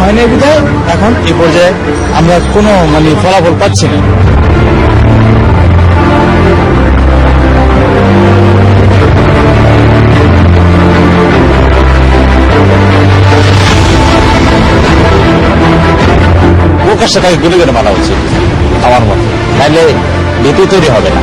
হয় না বিধায় এখন এই পর্যায়ে আমরা কোনো মানে ফলাফল পাচ্ছি না। প্রকাশ্যে তাকে গুলি করে মারা উচিত আমার মতে। নাহলে ভীতি তৈরি হবে না।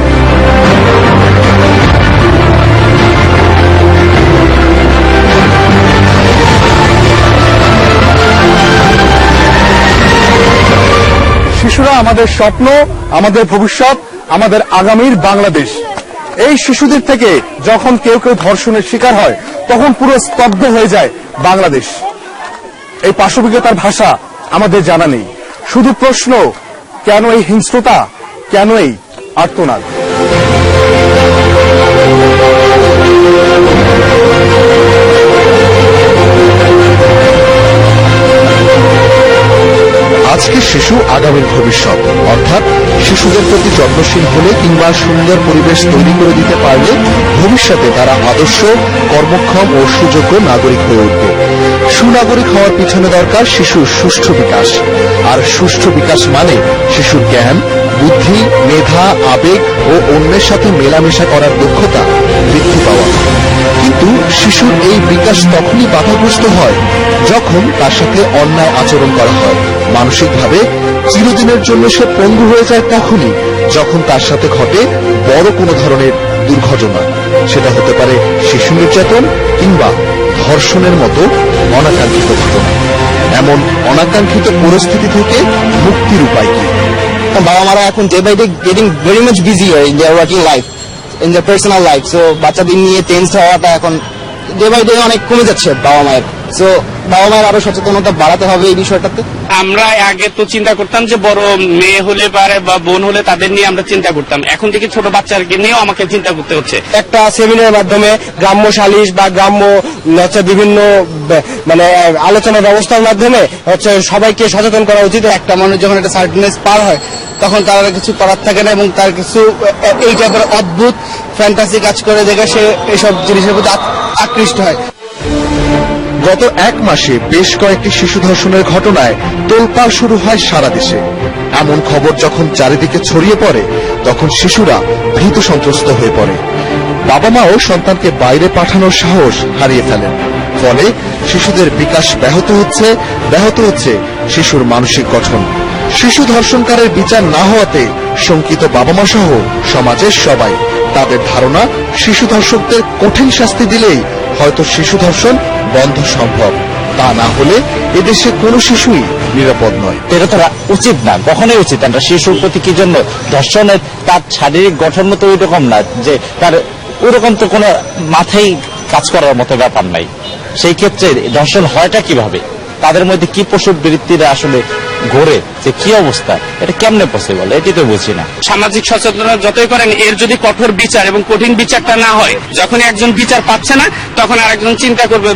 শিশুরা আমাদের স্বপ্ন, আমাদের ভবিষ্যৎ, আমাদের আগামীর বাংলাদেশ। এই শিশুদের থেকে যখন কেউ কেউ ধর্ষণের শিকার হয়, তখন পুরো স্তব্ধ হয়ে যায় বাংলাদেশ। এই পাশবিকতার ভাষা আমাদের জানা নেই। শুধু প্রশ্ন, কেন এই হিংস্রতা, কেন এই আর্তনাদ? আজকে শিশু আগামীর ভবিষ্যৎ। অর্থাৎ শিশুদের প্রতি যত্নশীল হলে কিংবা সুন্দর পরিবেশ তৈরি করে দিতে পারলে ভবিষ্যতে তারা আদর্শ, কর্মক্ষম ও সুযোগ্য নাগরিক হয়ে উঠবে। সুনাগরিক হওয়ার পিছনে দরকার শিশুর সুষ্ঠু বিকাশ। আর সুষ্ঠু বিকাশ মানে শিশুর জ্ঞান, বুদ্ধি, মেধা, আবেগ ও অন্যের সাথে মেলামেশা করার দক্ষতা বৃদ্ধি পাওয়া। কিন্তু শিশুর এই বিকাশ তখনই বাধাগ্রস্ত হয় যখন তার সাথে অন্যায় আচরণ করা হয়। মানসিকভাবে চিরদিনের জন্য সে পঙ্গু হয়ে যায় তখনই যখন তার সাথে ঘটে বড় কোনো ধরনের দুর্ঘটনা। সেটা হতে পারে শিশু নির্যাতন কিংবা ধর্ষণের মতো অনাকাঙ্ক্ষিত ঘটনা। এমন অনাকাঙ্ক্ষিত পরিস্থিতি থেকে মুক্তির উপায় কি? বাবা মারা এখন day by day getting very much busy in their working life in their personal life so বাচ্চাদের নিয়ে টেন্স হওয়াটা এখন ডে বাই ডে অনেক কমে যাচ্ছে বাবা মায়ের সো বাবা মায়ের আরও সচেতনতা বাড়াতে হবে এই বিষয়টাতে? আমরা আগে তো চিন্তা করতাম যে বড় মেয়ে হলে পারে বা বোন হলে তাদের নিয়ে আমরা চিন্তা করতাম। এখন থেকে ছোট বাচ্চাকে নিয়েও আমাকে চিন্তা করতে হচ্ছে। একটা সেমিনারের মাধ্যমে গ্রাম্য সালিশ বা গ্রাম্য হচ্ছে বিভিন্ন মানে আলোচনা ব্যবস্থার মাধ্যমে হচ্ছে সবাইকে সচেতন করা উচিত। একটা মানুষ যখন একটা সার্টনেস পার হয় তখন তার কিছু করার থাকে না এবং তার কিছু এই টাইপের অদ্ভুত ফ্যান্টাসি কাজ করে দেখে সে এসব জিনিসের প্রতি আকৃষ্ট হয়। গত এক মাসে বেশ কয়েকটি শিশু ধর্ষণের ঘটনায় তোলপাড় শুরু হয় সারা দেশে। এমন খবর যখন চারিদিকে ছড়িয়ে পড়ে, তখন শিশুরা ভীত সন্ত্রস্ত হয়ে পড়ে। বাবা মাও সন্তানকে বাইরে পাঠানোর সাহস হারিয়ে ফেলেন। ফলে শিশুদের বিকাশ ব্যাহত হচ্ছে ব্যাহত হচ্ছে শিশুর মানসিক গঠন। শিশু ধর্ষণকারের বিচার না হওয়াতে শঙ্কিত বাবা মা সহ সমাজের সবাই তাদের ধারণা, শিশু ধর্ষকদের কঠিন শাস্তি দিলেই হয়তো শিশু ধর্ষণ বন্ধ সম্ভব। তা না হলে এদেশে কোনো শিশুই নিরাপদ নয়। এটা তারা উচিত না, কখনোই উচিত না। শিশুর প্রতি কি জন্য ধর্ষণের তার শারীরিক গঠন মতো ওই না, যে তার ওরকম তো কোনো মাথায় কাজ করার মতো ব্যাপার নাই। সেই ক্ষেত্রে ধর্ষণ হয়টা কীভাবে? তাদের মধ্যে কি পশুর বৃত্তিরা আসলে ঘোরে? যে কি অবস্থা? এটা কেমনে পসিবল এটি তো বুঝি না। সামাজিক সচেতনতা যতই করেন এর যদি কঠোর বিচার এবং কঠিন বিচারটা না হয় যখন একজন বিচার পাচ্ছে না তখন আরেকজন চিন্তা করবে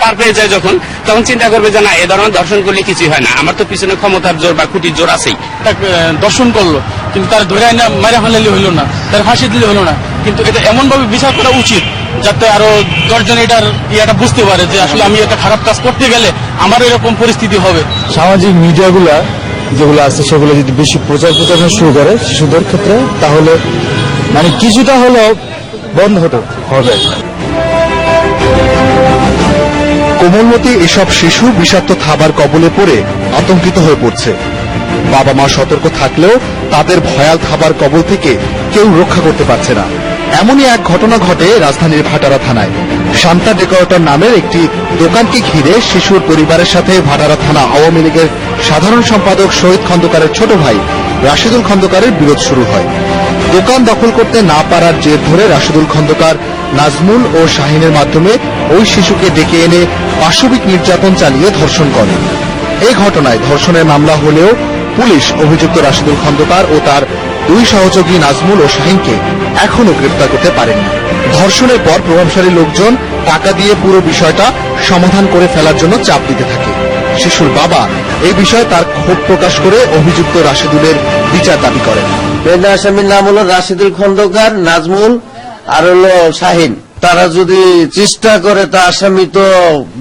পার পেয়ে যায় যখন তখন চিন্তা করবে যে না এ ধরনের দর্শন করলে কিছুই হয় না। আমার তো পিছনে ক্ষমতার জোর বা খুঁটির জোর আছেই। দর্শন করল কিন্তু তার ধরে না মারা ফেলালে হইল না তার ফাঁসি দিলে হলো না। কিন্তু এটা এমন ভাবে বিচার করা উচিত যাতে আরও দশজন এটার ইয়েটা বুঝতে পারে যে আসলে আমি একটা খারাপ কাজ করতে গেলে আমার এরকম পরিস্থিতি হবে। সামাজিক মিডিয়াগুলা যেগুলো আছে, সেগুলো যদি বেশি প্রচার প্রচারণা শুরু করে শিশুদের ক্ষেত্রে, তাহলে মানে কিছুটা হলেও বন্ধ হতে হবে। কোমলমতি এসব শিশু বিষাক্ত খাবার কবলে পড়ে আতঙ্কিত হয়ে পড়ছে। বাবা মা সতর্ক থাকলেও তাদের ভয়াল খাবার কবল থেকে কেউ রক্ষা করতে পারছে না। এমনই এক ঘটনা ঘটে রাজধানীর ভাটারা থানায়। শান্তা ডেকোরেটর নামের একটি দোকানকে ঘিরে শিশুর পরিবারের সাথে ভাটারা থানা আওয়ামী লীগের সাধারণ সম্পাদক শহীদ খন্দকারের ছোট ভাই রাশিদুল খন্দকারের বিরোধ শুরু হয়। দোকান দখল করতে না পারার জের ধরে রাশিদুল খন্দকার, নাজমুল ও শাহিনের মাধ্যমে ওই শিশুকে ডেকে এনে পাশবিক নির্যাতন চালিয়ে ধর্ষণ করে। এই ঘটনায় ধর্ষণের মামলা হলেও পুলিশ অভিযুক্ত রাশিদুল খন্দকার ও তার দুই সহযোগী নাজমুল ও শাহিনকে এখনও গ্রেপ্তার করতে পারেনি ধর্ষণের পর প্রভাবশালী লোকজন টাকা দিয়ে পুরো বিষয়টা সমাধান করে ফেলার জন্য চাপ দিতে থাকে। শিশুর বাবা এই বিষয়ে তার ক্ষোভ প্রকাশ করে অভিযুক্ত রাশিদুলের বিচার দাবি করেন। বেদনা আসামির নাম হলো রাশিদুল খন্দকার, নাজমুল, আর হলো শাহিন। তারা যদি চেষ্টা করে তা আসামি তো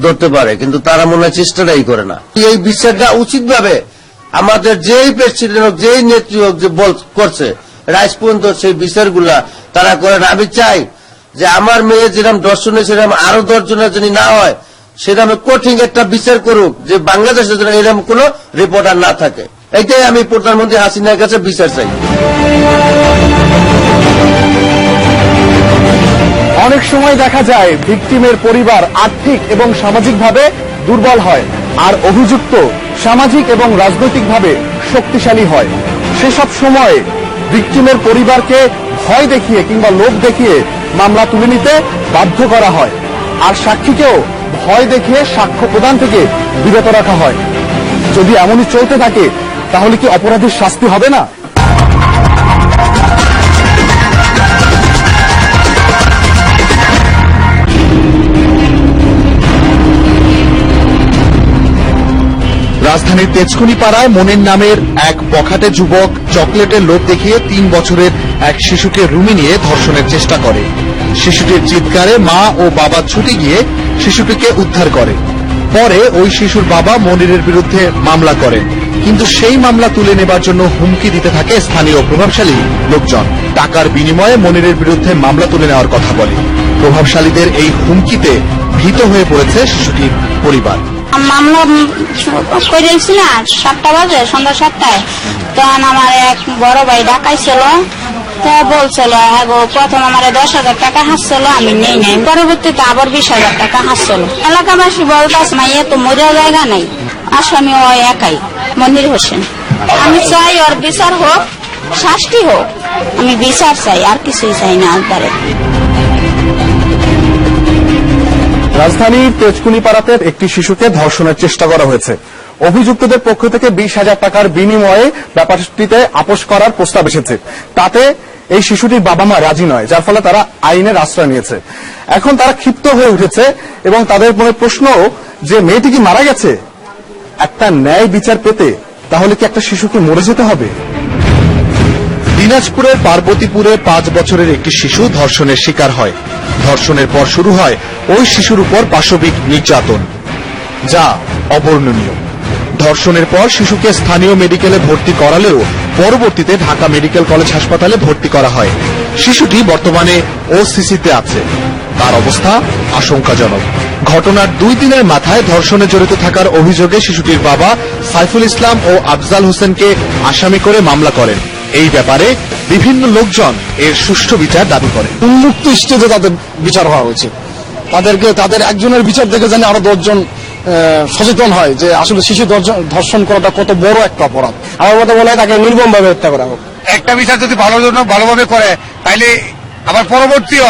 ধরতে পারে, কিন্তু তারা মনে হয় চেষ্টাটাই করে না। এই বিচারটা উচিতভাবে আমাদের যেই প্রেসিডেন্ট হোক, যেই নেত্রী হোক যে বল করছে রাইস পর্যন্ত সেই বিচারগুলা তারা করেন। আমি চাই যে আমার মেয়ে যেরকম দর্শনে সেরকম আরও দশজনের যদি না হয় সেরকম কঠিন একটা বিচার করুক যে বাংলাদেশের জন্য এরকম কোন রিপোর্টার না থাকে। এটাই আমি প্রধানমন্ত্রী হাসিনার কাছে বিচার চাই। অনেক সময় দেখা যায় ভিকটিমের পরিবার আর্থিক এবং সামাজিকভাবে দুর্বল হয়। আর অভিযুক্ত সামাজিক এবং রাজনৈতিকভাবে শক্তিশালী হয়। সেসব সময়ে ভিকটিমের পরিবারকে ভয় দেখিয়ে কিংবা লোভ দেখিয়ে মামলা তুলে নিতে বাধ্য করা হয়। আর সাক্ষীকেও ভয় দেখিয়ে সাক্ষ্য প্রদান থেকে বিরত রাখা হয়। যদি এমনই চলতে থাকে, তাহলে কি অপরাধীর শাস্তি হবে না? রাজধানীর তেজকুনি পাড়ায় মনির নামের এক বখাটে যুবক চকলেটের লোভ দেখিয়ে তিন বছরের এক শিশুকে রুমে নিয়ে ধর্ষণের চেষ্টা করে। শিশুটির চিৎকারে মা ও বাবা ছুটে গিয়ে শিশুটিকে উদ্ধার করে। পরে ওই শিশুর বাবা মনিরের বিরুদ্ধে মামলা করেন। কিন্তু সেই মামলা তুলে নেবার জন্য হুমকি দিতে থাকে স্থানীয় প্রভাবশালী লোকজন। টাকার বিনিময়ে মনিরের বিরুদ্ধে মামলা তুলে নেওয়ার কথা বলে। প্রভাবশালীদের এই হুমকিতে ভীত হয়ে পড়েছে শিশুটির পরিবার। মামলা করে দিয়েছি না সাতটা বাজে, সন্ধ্যা সাতটায়। তখন আমার এক বড় ভাই ডাকাইছিল। তা বলছিল প্রথম আমার দশ হাজার টাকা হাসছিল, আমি নেই নাই। পরবর্তীতে আবার বিশ হাজার টাকা হাসছিল। এলাকাবাসী বলতাস না এ তো মজার জায়গা নাই। আসামি ওই একাই। মনির হোসেন, আমি চাই ওর বিচার হোক, শাস্তি হোক। আমি বিচার চাই, আর কিছুই চাই না একবারে রাজধানীর তেজকুনিপাড়াতে একটি শিশুকে ধর্ষণের চেষ্টা করা হয়েছে। অভিযুক্তদের পক্ষ থেকে বিশ হাজার টাকার বিনিময়ে ব্যাপারটিতে আপোষ করার প্রস্তাব এসেছে। তাতে এই শিশুটির বাবা মা রাজি নয়, যার ফলে তারা আইনের আশ্রয় নিয়েছে। এখন তারা ক্ষিপ্ত হয়ে উঠেছে এবং তাদের মনে প্রশ্ন, যে মেয়েটি কি মারা গেছে? একটা ন্যায় বিচার পেতে তাহলে কি একটা শিশুকে মরে যেতে হবে? দিনাজপুরের পার্বতীপুরে পাঁচ বছরের একটি শিশু ধর্ষণের শিকার হয়। ধর্ষণের পর শুরু হয় ওই শিশুর উপর পাশবিক নির্যাতন, যা অবর্ণনীয়। ধর্ষণের পর শিশুকে স্থানীয় মেডিকেলে ভর্তি করালেও পরবর্তীতে ঢাকা মেডিকেল কলেজ হাসপাতালে ভর্তি করা হয়। শিশুটি বর্তমানে ওসিসিতে আছে। তার অবস্থা আশঙ্কাজনক। ঘটনার দুই দিনের মাথায় ধর্ষণে জড়িত থাকার অভিযোগে শিশুটির বাবা সাইফুল ইসলাম ও আফজাল হোসেনকে আসামি করে মামলা করেন। এই ব্যাপারে বিভিন্ন লোকজন এর সুষ্ঠু বিচার দাবি করে। উন্মুক্ত স্টেজে তাদের বিচার হওয়া উচিত। তাদেরকে তাদের একজনের বিচার দেখে জানি আরও দশজন আহ, সচেতন হয় যে আসলে শিশু ধর্ষণ- ধর্ষণ করাটা কত বড় একটা অপরাধ। আমার মতো বলে হয় তাকে নির্মম ভাবে হত্যা করা হোক। একটা বিচার যদি ভালো জন্য ভালোভাবে করে তাইলে আবার পরবর্তীও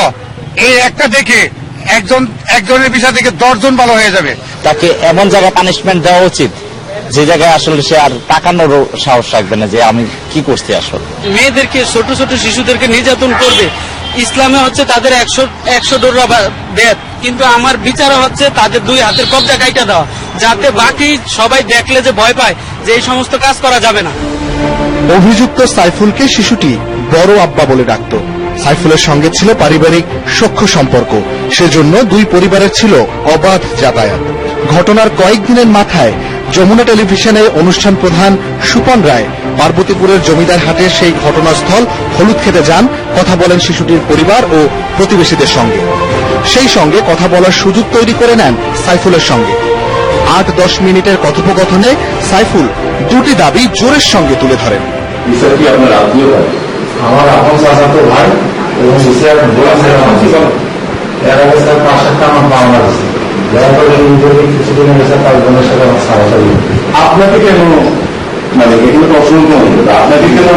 এই একটা দেখে একজন একজনের বিচার থেকে দশজন ভালো হয়ে যাবে। তাকে এমন জায়গায় পানিশমেন্ট দেওয়া উচিত যে জায়গায় আসলে সে আর তাকানোরও সাহস রাখবে না যে আমি কি করছি আসলে। মেয়েদেরকে ছোট ছোট শিশুদেরকে নির্যাতন করবে। ইসলামে হচ্ছে তাদের একশো একশো ডোরা দেয় কিন্তু আমার বিচার হচ্ছে তাদের দুই হাতের কবজা কাইটা দেওয়া। যাতে বাকি সবাই দেখলে যে ভয় পায় যে এই সমস্ত কাজ করা যাবে না। অভিযুক্ত সাইফুলকে শিশুটি বড় আব্বা বলে ডাকত। সাইফুলের সঙ্গে ছিল পারিবারিক সখ্য সম্পর্ক। সেজন্য দুই পরিবারের ছিল অবাধ যাতায়াত। ঘটনার কয়েকদিনের মাথায় যমুনা টেলিভিশনে অনুষ্ঠান প্রধান সুপন রায়। পার্বতীপুরের জমিদার হাটের সেই ঘটনাস্থল হলুদ খেতে যান, কথা বলেন শিশুটির পরিবার ও প্রতিবেশীদের সঙ্গে। সেই সঙ্গে কথা বলার সুযোগ তৈরি করে নেন সাইফুলের সঙ্গে। আট দশ মিনিটের কথোপকথনে সাইফুল দুটি দাবি জোরের সঙ্গে তুলে ধরেন। আমার আপনাকে কেন মানে এগুলো তো অসংখ্য আপনাকে কেন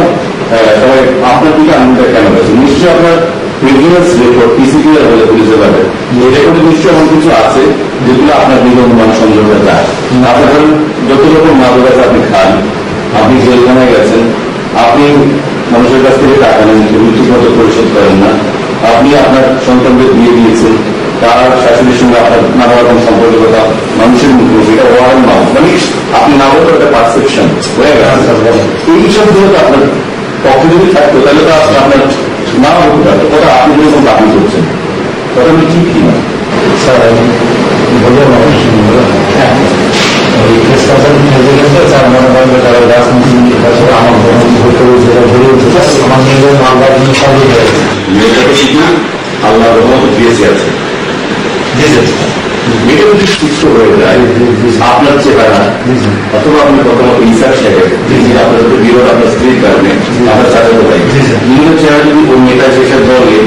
সবাই, আপনার দিকে আনন্দটা কেন হয়েছে নিশ্চয়ই আপনার প্রিভিয়াস রেকর্ড পিসিপি হলে পুলিশে পাবে এই রেকর্ডে নিশ্চয়ই এমন কিছু আছে যেগুলো আপনার দিকে অনুমান সংযোগে যায় আপনার যত রকম মাদক আছে আপনি খান, আপনি জেলখানায় গেছেন, আপনি মানুষের কাছ থেকে টাকা নেন সেগুলো ঠিক মতো পরিশোধ করেন না, আপনি আপনার সন্তানদের বিয়ে দিয়েছেন তার শাশুড়ির সঙ্গে আপনার নানা রকম সম্পর্কতা মানুষের মুখে এটা ওয়ার মাউথ মানে আপনি না বলতে একটা পারসেপশন হয়ে গেছে এই বিষয়গুলো তো আপনার পক্ষে যদি থাকতো তাহলে তো আপনার না বলতে পারতো কথা আপনি যেরকম দাবি করছেন কথা আমি ঠিক কিনা? স্যার আমি বললাম আমার হ্যাঁ গেছে স্যার মনে করেন যে তারা রাজনীতি বছর আমার বন্ধু হতে যেটা ঘুরে উঠেছে আমার নিজের মামলা নিয়ে সবই গেছে। মেয়েটাকে শুধু আল্লাহ রহমত দিয়েছে আছে মেয়েটা যদি সুস্থ হয়ে যায় আপনার চেহারা অথবা আপনি প্রথমত ইসার সাহেব আপনার সাথে বিরোধ আপনার স্ত্রীর কারণে আপনার চাচাতো ভাই নিজের চেহারা যদি ওই মেয়েটা সেসব বলে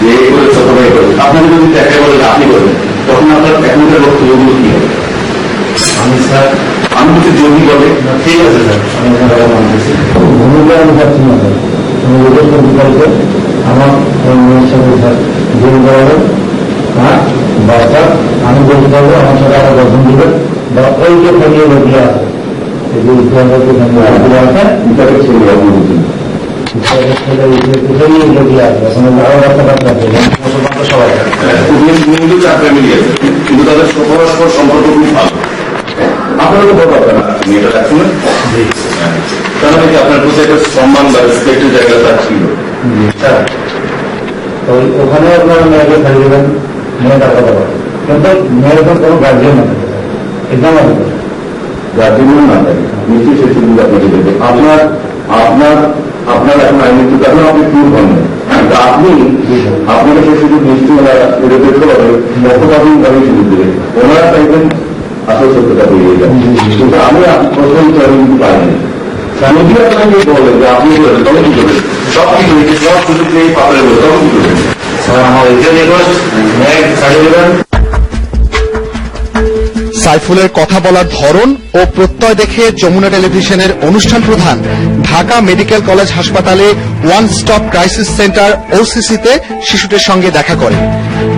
যে এই করেছে অথবা এই আপনাকে যদি দেখা বলে আপনি করবেন তখন আপনার এখনকার বক্তব্যগুলো কি হবে? আমি স্যার আমি কিছু জমি বলে? ঠিক আছে স্যার আমি ভূমিকা আমি পাচ্ছি না স্যার। আমি ওদের বিকল্পে। আমার সাথে স্যার জোর করাবে হ্যাঁ। বাচ্চা আমি বলতে পারব আমার সাথে আরও দর্শন দিবে বা ওই যে ফেরিয়ে লোকিয়ে আছে। তাকে ছেলে আপনি কিন্তু তাদের পরস্পর সম্পর্ক খুব ভালো। আপনারা তো বড় তার মানে আপনার প্রতি একটা সম্মান বা রেসপেক্টের জায়গা তার ছিল। স্যার ওখানে আপনার মেয়েকে ফেলে দেবেন মেয়ে টাকা দেবো কিন্তু মেয়ের তো কোনো গার্জিয়ান না থাকে একদম আমি গার্জেনও না থাকে নিশ্চয়ই সে সুবিধা আপনাকে দেবে আপনার আপনার আপনার এখন আইনি কারণ আপনি ট্যুর হন আপনি, আপনাকে সে সুযোগ নিশ্চয়ই ওরা দেখতে পাবে মতবাদী ভাবে সুযোগ দেবে ওনারা চাইবেন আসল সত্যতা বেরিয়ে যাবে কিন্তু আমি প্রথম আমি পাইনি যদি আপনাকে বলে যে আপনি তবে কি করবেন সব কিছু সব সুযোগ পেয়ে পাপড়ে বলে তখন কি করবেন সাইফুলের কথা বলার ধরন ও প্রত্যয় দেখে যমুনা টেলিভিশনের অনুষ্ঠান প্রধান ঢাকা মেডিকেল কলেজ হাসপাতালে ওয়ান স্টপ ক্রাইসিস সেন্টার ওসিসিতে শিশুটির সঙ্গে দেখা করে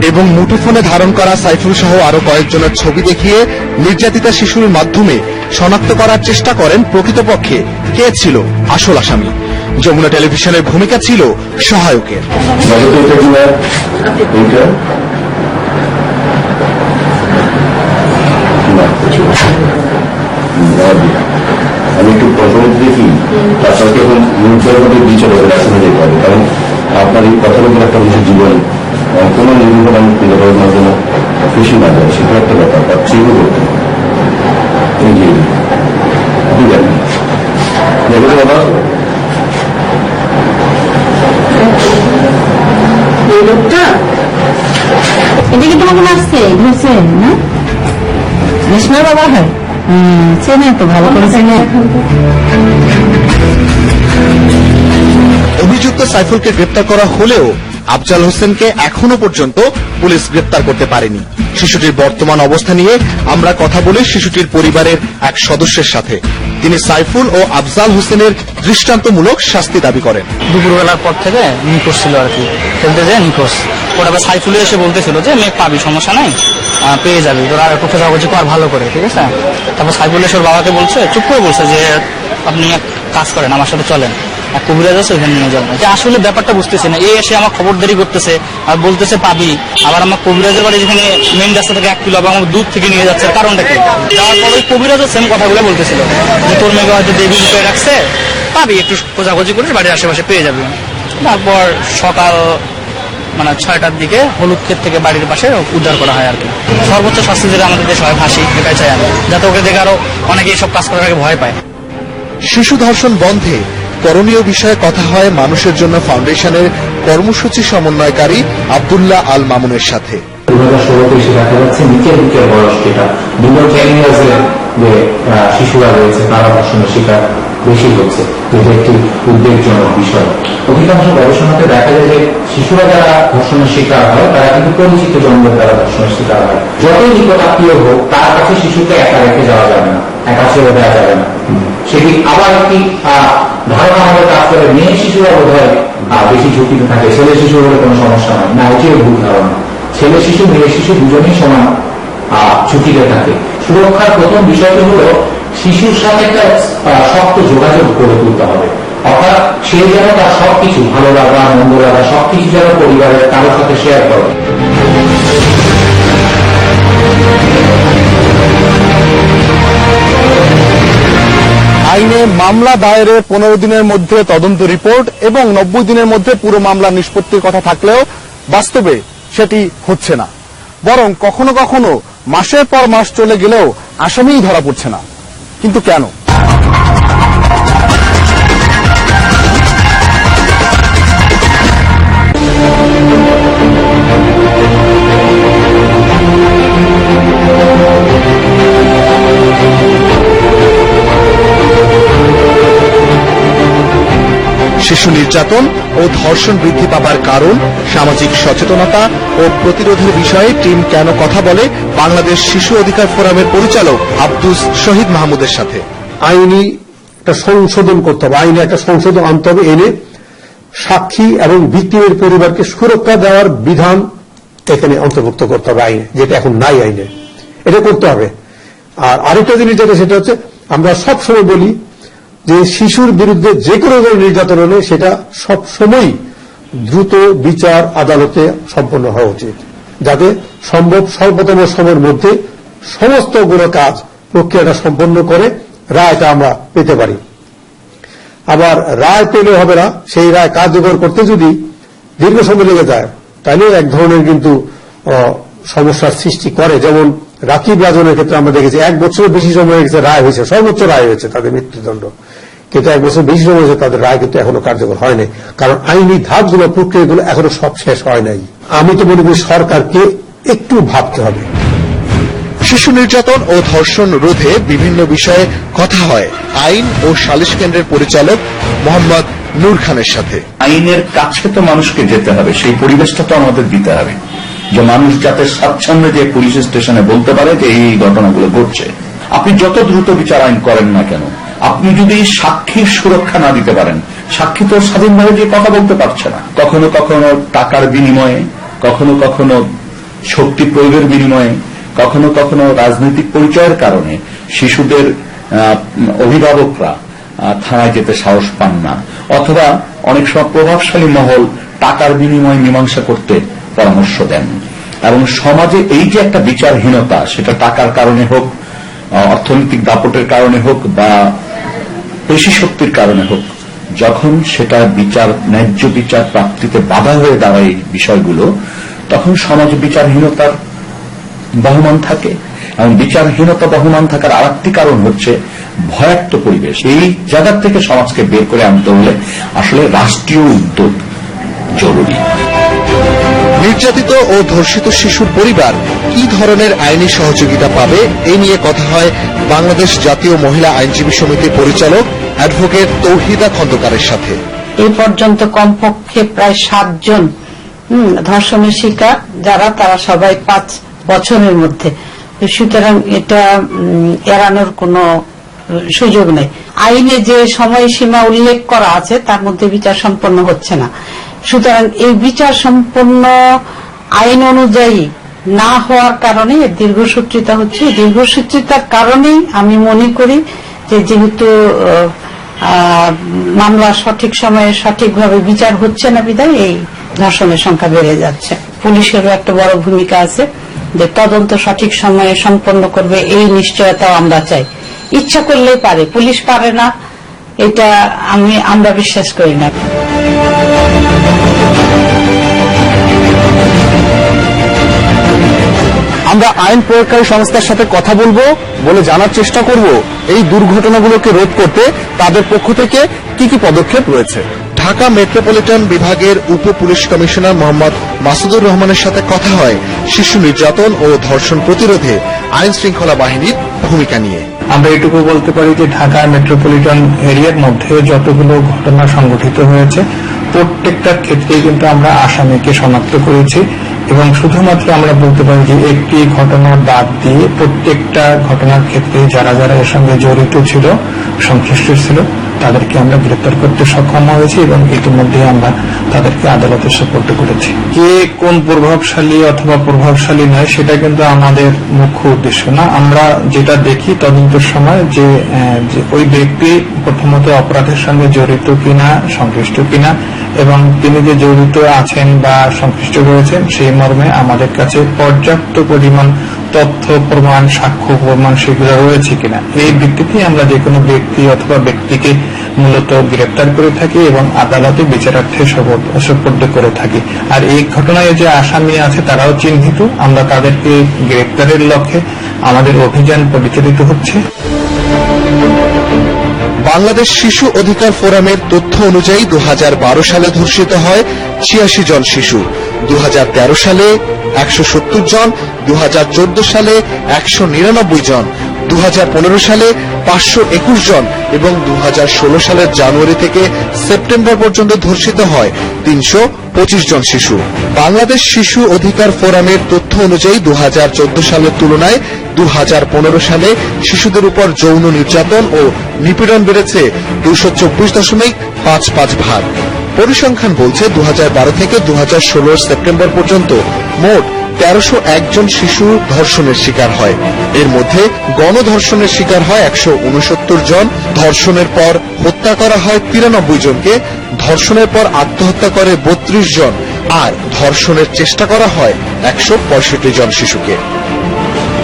এবং মুঠোফোনে ধারণ করা সাইফুল সহ আরও কয়েকজনের ছবি দেখিয়ে নির্যাতিতা শিশুর মাধ্যমে শনাক্ত করার চেষ্টা করেন প্রকৃতপক্ষে। কে ছিল আসল আসামি? যমুনা টেলিভিশনের ভূমিকা ছিল সহায়কের। আমি একটু প্রথমে দেখি বিচার হবে যেতে হবে কারণ আপনার এই কথার উপর একটা কিছু জীবন কোনো নির্ভর আমি পাবো না যেন খুশি না যায় সেটা একটা ব্যাপার তার চেকও করতে আপনি জানেন বাবা এই লোকটা? এটা কি তোমাকে মারছে ধরছে না? বিষ্ণুর বাবা হয়? চেনে তো ভালো করে চেনে। অভিযুক্ত সাইফুলকে গ্রেপ্তার করা হলেও আফজাল হোসেনকে এখনও পর্যন্ত পুলিশ গ্রেপ্তার করতে পারেনি। শিশুটির বর্তমান অবস্থা নিয়ে আমরা কথা বলি শিশুটির পরিবারের এক সদস্যের সাথে। তিনি সাইফুল ও আফজাল হোসেনের দৃষ্টান্তমূলক শাস্তি দাবি করেন। দুপুরবেলার পর থেকে নিখোঁজ ছিল আর কি। খেলতে যে নিখোঁজ। ওরা আবার সাইফুলে এসে বলতেছিল যে, মেয়ে, পাবি, সমস্যা নাই? পেয়ে যাবি। তোরা আর একটু খোঁজাখুঁজি কর ভালো করে, ঠিক আছে? তারপর সাইফুল এসে ওর বাবাকে বলছে, চুপ করে বলছে যে, আপনি এক কাজ করেন, আমার সাথে চলেন। কবিরাজ আছে ওখানে নিয়ে যাবেন যে আসলে ব্যাপারটা বুঝতেছি না। এ এসে আমার খবরদারি করতেছে আর বলতেছে, পাবি। আবার আমার কবিরাজের বাড়ি যেখানে মেন রাস্তা থেকে এক কিলো আবার আমার দুধ থেকে নিয়ে যাচ্ছে, কারণটা কি? যাওয়ার পর ওই কবিরাজও সেম কথাগুলো বলতেছিল। যে তোর মেয়েকে হয়তো দেবী রূপে রাখছে, পাবি, একটু খোঁজাখুঁজি করে বাড়ির আশেপাশে পেয়ে যাবি। তারপর সকাল মানে ছয়টার দিকে হলুদ ক্ষেত থেকে বাড়ির পাশে উদ্ধার করা হয় আর কি। সর্বোচ্চ শাস্তি যেটা আমাদের দেশে হয় ফাঁসি, এটাই চাই আমি। যাতে ওকে দেখে আরও অনেকে এসব কাজ করার আগে ভয় পায়। শিশু ধর্ষণ বন্ধে করণীয় বিষয়ে কথা হয় মানুষের জন্য ফাউন্ডেশনের কর্মসূচি সমন্বয়কারী আব্দুল্লাহ আল মামুনের সাথে। যে শিশুরা রয়েছে তারা ধর্ষণের শিকার বেশি হচ্ছে। যেটা একটি উদ্বেগজনক বিষয়। অধিকাংশ গবেষণাতে দেখা যায় যে শিশুরা যারা ধর্ষণের শিকার হয় তারা কিন্তু পরিচিত জন্মের দ্বারা ধর্ষণের শিকার হয়। যতই নিকটাত্মীয় হোক তার কাছে শিশুকে একা রেখে যাওয়া যাবে না। একা ছেড়ে দেওয়া যাবে না। সেটি আবার একটি আমাদের কাজ করে, মেয়ে শিশুরা বোধ হয় বেশি ঝুঁকিতে থাকে, ছেলে শিশু হলে কোনো সমস্যা না এটিও ভুল ধারণা। ছেলে শিশু, মেয়ে শিশু দুজনেই সমান ঝুঁকিতে থাকে। সুরক্ষার প্রথম বিষয়টি হলো, শিশুর সাথে একটা শক্ত যোগাযোগ গড়ে তুলতে হবে। অর্থাৎ সে যেন তার সবকিছু, ভালো লাগা, মন্দ লাগা, সবকিছু যেন পরিবারের কারোর সাথে শেয়ার করে। আইনে মামলা দায়েরের পনেরো দিনের মধ্যে তদন্ত রিপোর্ট এবং নব্বই দিনের মধ্যে পুরো মামলা নিষ্পত্তির কথা থাকলেও বাস্তবে সেটি হচ্ছে না। বরং কখনো কখনো মাসের পর মাস চলে গেলেও আসামিই ধরা পড়ছে না। কিন্তু কেন? শিশু নির্যাতন ও ধর্ষণ বৃদ্ধি পাবার কারণ, সামাজিক সচেতনতা ও প্রতিরোধের বিষয়ে টিম কেন কথা বলে বাংলাদেশ শিশু অধিকার ফোরামের পরিচালক আব্দুস শহীদ মাহমুদের সাথে। আইনি একটা সংশোধন করতে হবে, আইনে একটা সংশোধন আনতে হবে, এনে সাক্ষী এবং ভিক্টিমের পরিবারকে সুরক্ষা দেওয়ার বিধান এখানে অন্তর্ভুক্ত করতে হবে আইনে, যেটা এখন নাই আইনে। এটা করতে হবে। আর আরেকটা জিনিস যেটা, সেটা হচ্ছে আমরা সবসময় বলি যে শিশুর বিরুদ্ধে যে কোনো ধরনের নির্যাতন হলে সেটা সব সময় দ্রুত বিচার আদালতে সম্পন্ন হওয়া উচিত, যাতে সম্ভব স্বল্পতম সময়ের মধ্যে সমস্তগুলো কাজ প্রক্রিয়াটা সম্পন্ন করে রায়টা আমরা পেতে পারি। আবার রায় পেলে হবে না, সেই রায় কার্যকর করতে যদি দীর্ঘ সময় লেগে যায়, তাহলে এক ধরনের কিন্তু সমস্যার সৃষ্টি করে। যেমন রাকিব রাজনের ক্ষেত্রে আমরা দেখেছি, এক বছরের বেশি সময় হয়ে রায় হয়েছে, সর্বোচ্চ রায় হয়েছে তাদের মৃত্যুদণ্ড। কিন্তু এক বছর বেশি সময় হয়েছে তাদের রায় কিন্তু এখনও কার্যকর হয়নি। কারণ আইনি ধাপগুলো প্রক্রিয়াগুলো এখনও সব শেষ হয় নাই। আমি তো মনে করি সরকারকে একটু ভাবতে হবে। শিশু নির্যাতন ও ধর্ষণ রোধে বিভিন্ন বিষয়ে কথা হয়। আইন ও সালিশ কেন্দ্রের পরিচালক মোহাম্মদ নূর খানের সাথে। আইনের কাছে তো মানুষকে যেতে হবে সেই পরিবেশটা তো আমাদের দিতে হবে। যে মানুষ যাতে স্বাচ্ছন্দ্যে যে পুলিশ স্টেশনে বলতে পারে যে এই ঘটনাগুলো ঘটছে। আপনি যত দ্রুত বিচার আইন করেন না কেন আপনি যদি সাক্ষীর সুরক্ষা না দিতে পারেন, সাক্ষী তো স্বাধীনভাবে যে কথা বলতে পারছে না। কখনো কখনো টাকার বিনিময়ে, কখনো কখনো শক্তি প্রয়োগের বিনিময়ে, কখনো কখনো রাজনৈতিক পরিচয়ের কারণে শিশুদের অভিভাবকরা থানায় যেতে সাহস পান না। অথবা অনেক সময় প্রভাবশালী মহল টাকার বিনিময়ে মীমাংসা করতে পরামর্শ দেন। এবং সমাজে এই যে একটা বিচারহীনতা, সেটা টাকার কারণে হোক অর্থনৈতিক দাপটের কারণে হোক বা পেশি শক্তির কারণে হোক, যখন সেটা বিচার, ন্যায্য বিচার প্রাপ্তিতে বাধা হয়ে দাঁড়ায় বিষয়গুলো, তখন সমাজে বিচারহীনতার বহমান থাকে। এবং বিচারহীনতা বহমান থাকার আরেকটি কারণ হচ্ছে ভয়াক্ত পরিবেশ। এই জায়গা থেকে সমাজকে বের করে আনতে হলে আসলে রাষ্ট্রীয় উদ্যোগ জরুরি। নির্যাতিত ও ধর্ষিত শিশুর পরিবার কি ধরনের আইনি সহযোগিতা পাবে, এ নিয়ে কথা হয় বাংলাদেশ জাতীয় মহিলা আইনজীবী সমিতির পরিচালক অ্যাডভোকেট তৌহিদা খন্দকারের সাথে। এই পর্যন্ত কমপক্ষে প্রায় সাতজন ধর্ষণের শিকার যারা, তারা সবাই পাঁচ বছরের মধ্যে। সুতরাং এটা এড়ানোর কোনো সুযোগ নেই। আইনে যে সময়সীমা উল্লেখ করা আছে, তার মধ্যে বিচার সম্পন্ন হচ্ছে না। সুতরাং এই বিচার সম্পন্ন আইন অনুযায়ী না হওয়ার কারণে দীর্ঘসূত্রিতা হচ্ছে। দীর্ঘসূত্রিতার কারণেই আমি মনে করি যে যেহেতু মামলা সঠিক সময়ে সঠিকভাবে বিচার হচ্ছে না বিধায় এই ধর্ষণের সংখ্যা বেড়ে যাচ্ছে। পুলিশেরও একটা বড় ভূমিকা আছে যে তদন্ত সঠিক সময়ে সম্পন্ন করবে, এই নিশ্চয়তাও আমরা চাই। ইচ্ছা করলেই পারে, পুলিশ পারে না, এটা আমি, আমরা বিশ্বাস করি না। আমরা আইন প্রয়োগকারী সংস্থার সাথে কথা বলব বলে জানার চেষ্টা করব এই দুর্ঘটনাগুলোকে রোধ করতে তাদের পক্ষ থেকে কি কি পদক্ষেপ রয়েছে। ঢাকা মেট্রোপলিটন বিভাগের উপ পুলিশ কমিশনার মোহাম্মদ মাসুদুর রহমানের সাথে কথা হয় শিশু নির্যাতন ও ধর্ষণ প্রতিরোধে আইন শৃঙ্খলা বাহিনীর ভূমিকা নিয়ে। আমরা এটুকু বলতে পারি যে ঢাকা মেট্রোপলিটন এরিয়ার মধ্যে যতগুলো ঘটনা সংঘটিত হয়েছে প্রত্যেকটার ক্ষেত্রেই কিন্তু আমরা আসামিকে শনাক্ত করেছি। এবং শুধুমাত্র আমরা বলতে পারি যে একটি ঘটনা বাদ দিয়ে প্রত্যেকটা ঘটনার ক্ষেত্রে যারা যারা এর সঙ্গে জড়িত ছিল, সংশ্লিষ্ট ছিল তাদেরকে আমরা গ্রেপ্তার করতে সক্ষম হয়েছি এবং ইতিমধ্যে আমরা তাদেরকে আদালতে সুপর্দ করেছি। কে কোন প্রভাবশালী অথবা প্রভাবশালী নয়, সেটা কিন্তু আমাদের মুখ্য উদ্দেশ্য না। আমরা যেটা দেখি তদন্তের সময় যে ওই ব্যক্তি প্রথমত অপরাধের সঙ্গে জড়িত কিনা, সংশ্লিষ্ট কিনা, এবং তিনি যে জড়িত আছেন বা সংশ্লিষ্ট রয়েছেন, সেই মর্মে আমাদের কাছে পর্যাপ্ত পরিমাণ তথ্য, প্রমাণ, সাক্ষ্য, প্রমাণ সেগুলো রয়েছে কিনা? এই ভিত্তিতে আমরা যে কোনো ব্যক্তি অথবা ব্যক্তিকে মূলত গ্রেপ্তার করে থাকি এবং আদালতে বিচারার্থে সোপর্দ করে থাকি। আর এই ঘটনায় যে আসামি আছে তারাও চিহ্নিত। আমরা তাদেরকে গ্রেপ্তারের লক্ষ্যে আমাদের অভিযান পরিচালিত হচ্ছে। বাংলাদেশ শিশু অধিকার ফোরামের তথ্য অনুযায়ী দু হাজার বারো সালে ধর্ষিত হয় ছিয়াশি জন শিশু। দু হাজার তেরো সালে একশো সত্তর জন দু হাজার চোদ্দ সালে একশো নিরানব্বই জন। দু হাজার পনেরো সালে পাঁচশো একুশ জন এবং দু হাজার ষোলো সালের জানুয়ারি থেকে সেপ্টেম্বর পর্যন্ত ধর্ষিত হয় তিনশো পঁচিশ জন শিশু। বাংলাদেশ শিশু অধিকার ফোরামের তথ্য অনুযায়ী দু হাজার চোদ্দ সালের তুলনায় দু হাজার পনেরো সালে শিশুদের উপর যৌন নির্যাতন ও নিপীড়ন বেড়েছে দুশো চব্বিশ দশমিক পাঁচ পাঁচ ভাগ। পরিসংখ্যান বলছে দু হাজার বারো থেকে দু সেপ্টেম্বর পর্যন্ত মোট তেরোশো একজন শিশু ধর্ষণের শিকার হয়। এর মধ্যে গণধর্ষণের শিকার হয় একশো উনসত্তর জন। ধর্ষণের পর হত্যা করা হয় তিরানব্বই জনকে। ধর্ষণের পর আত্মহত্যা করে বত্রিশ জন। আর ধর্ষণের চেষ্টা করা হয় একশো পঁয়ষট্টি জন শিশুকে।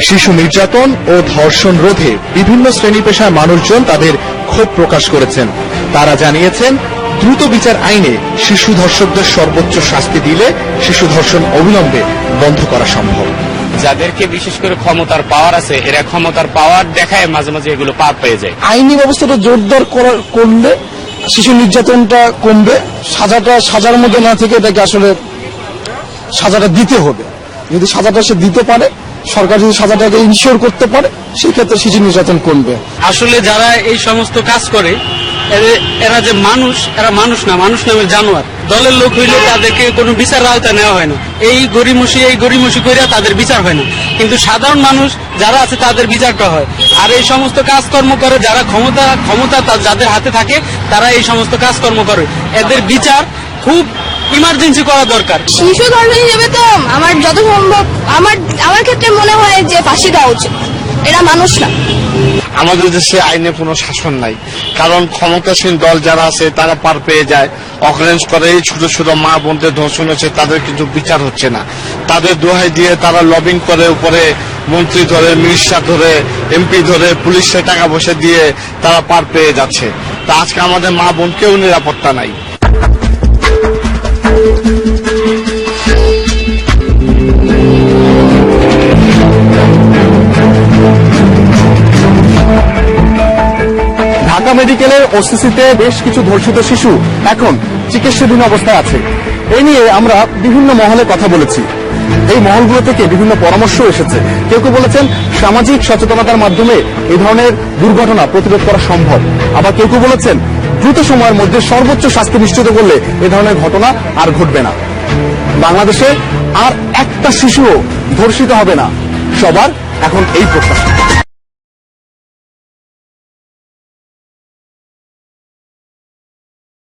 শিশু নির্যাতন ও ধর্ষণ রোধে বিভিন্ন শ্রেণি পেশার মানুষজন তাদের ক্ষোভ প্রকাশ করেছেন। তারা জানিয়েছেন দ্রুত বিচার আইনে শিশু ধর্ষকদের সর্বোচ্চ শাস্তি দিলে শিশু ধর্ষণ অবিলম্বে বন্ধ করা সম্ভব। যাদেরকে বিশেষ করে ক্ষমতার পাওয়ার আছে এরা ক্ষমতার পাওয়ার দেখায় মাঝে মাঝে এগুলো পার পেয়ে যায়। আইনি ব্যবস্থাটা জোরদার করার করলে শিশু নির্যাতনটা কমবে সাজাটা সাজার মধ্যে না থেকে এটাকে আসলে সাজাটা দিতে হবে। যদি সাজাটা সে দিতে পারে সরকার যদি সাজাটাকে ইনশিওর করতে পারে সেক্ষেত্রে শিশু নির্যাতন কমবে। আসলে যারা এই সমস্ত কাজ করে এরে- যে মানুষ, এরা মানুষ না, মানুষ নামের জানোয়ার। দলের লোক হইলে তাদেরকে কোনো বিচার আওতায় নেওয়া হয় না। এই গরিমসি এই গরিমসি করে তাদের বিচার হয় না। কিন্তু সাধারণ মানুষ যারা আছে, তাদের বিচারটা হয়। আর এই সমস্ত কাজকর্ম করে, যারা ক্ষমতা ক্ষমতা যাদের হাতে থাকে, তারা এই সমস্ত কাজকর্ম করে। এদের বিচার খুব ইমার্জেন্সি করা দরকার। শিশু ধর্ম হিসেবে তো আমার যত সম্ভব, আমার আমার ক্ষেত্রে মনে হয় যে ফাঁসি দেওয়া উচিত। এরা মানুষ না। আমাদের দেশে আইনে কোনো শাসন নাই। কারণ ক্ষমতাসীন দল যারা আছে, তারা পার পেয়ে যায়। অকারেন্স করে এই ছোট ছোট মা বোনদের ধর্ষণ হচ্ছে, তাদের কিন্তু বিচার হচ্ছে না। তাদের দোহাই দিয়ে তারা লবিং করে, উপরে মন্ত্রী ধরে মিনিস্টার ধরে এমপি ধরে পুলিশে টাকা পয়সা দিয়ে তারা পার পেয়ে যাচ্ছে। তা আজকে আমাদের মা বোনকেও নিরাপত্তা নাই। ওসিসিতে বেশ কিছু ধর্ষিত শিশু এখন চিকিৎসাধীন অবস্থায় আছে। এই নিয়ে আমরা বিভিন্ন মহলে কথা বলেছি। এই মহলগুলো থেকে বিভিন্ন পরামর্শ এসেছে। কেউ কেউ বলেছেন সামাজিক সচেতনতার মাধ্যমে এই ধরনের দুর্ঘটনা প্রতিরোধ করা সম্ভব। আবার কেউ কেউ বলেছেন দ্রুত সময়ের মধ্যে সর্বোচ্চ শাস্তি নিশ্চিত করলে এ ধরনের ঘটনা আর ঘটবে না। বাংলাদেশে আর একটা শিশুও ধর্ষিত হবে না। সবার এখন এই প্রত্যাশা।